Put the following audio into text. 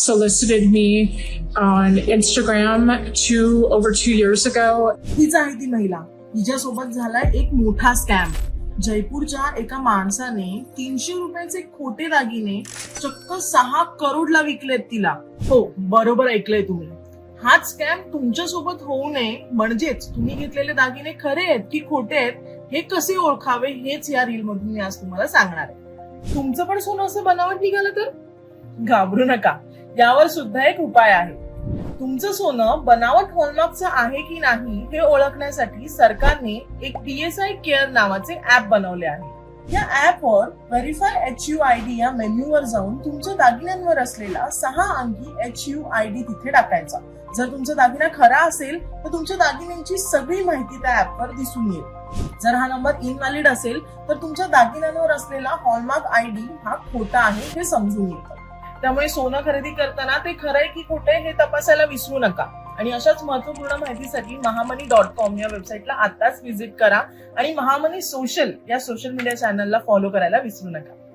solicited me on Instagram two over two years ago. हीच आहे ती महिला. हिच्यासोबत झाला एक मोठा स्कॅम जयपूरच्या एका माणसाने तीनशे रुपयाचे खोटे दागिने चक्क सहा करोडला विकलेत तिला. हो बरोबर ऐकलंय तुम्ही. हाच स्कॅम तुमच्यासोबत होऊ नये. म्हणजेच तुम्ही घेतलेले दागिने खरे आहेत की खोटे आहेत हे कसे ओळखावे हेच या रील मधून मी आज तुम्हाला सांगणार आहे. तुमचं पण सोनं असं बनावट निघालं तर? घाबरू नका. यावर सुद्धा एक उपाय आहे. तुमचं सोनं बनावट हॉलमार्कचं आहे की नाही हे ओळखण्यासाठी सरकारने एक टीएसआय केअर नावाचे ऍप बनवले आहे. या ऍपवर verify H U I D या मेन्यूवर जाऊन तुमच्या दागिन्यांवर असलेला सहा अंकी एच यू आय डी तिथे टाकायचा. जर तुमचा दागिना खरा असेल तर तुमच्या दागिन्यांची सगळी माहिती त्या ऍपवर दिसून येईल. जर हा नंबर इनव्हॅलिड असेल तर तुमच्या दागिन्यांवर असलेला हॉलमार्क आय डी हा खोटा आहे हे समजून येतं. त्यामुळे सोनं खरेदी करताना ते खरंय की खोटे हे तपासायला विसरू नका. आणि अशाच महत्त्वपूर्ण माहितीसाठी महामनी डॉट कॉम या वेबसाईटला आताच व्हिजिट करा. आणि महामनी सोशल या सोशल मीडिया चॅनलला फॉलो करायला विसरू नका.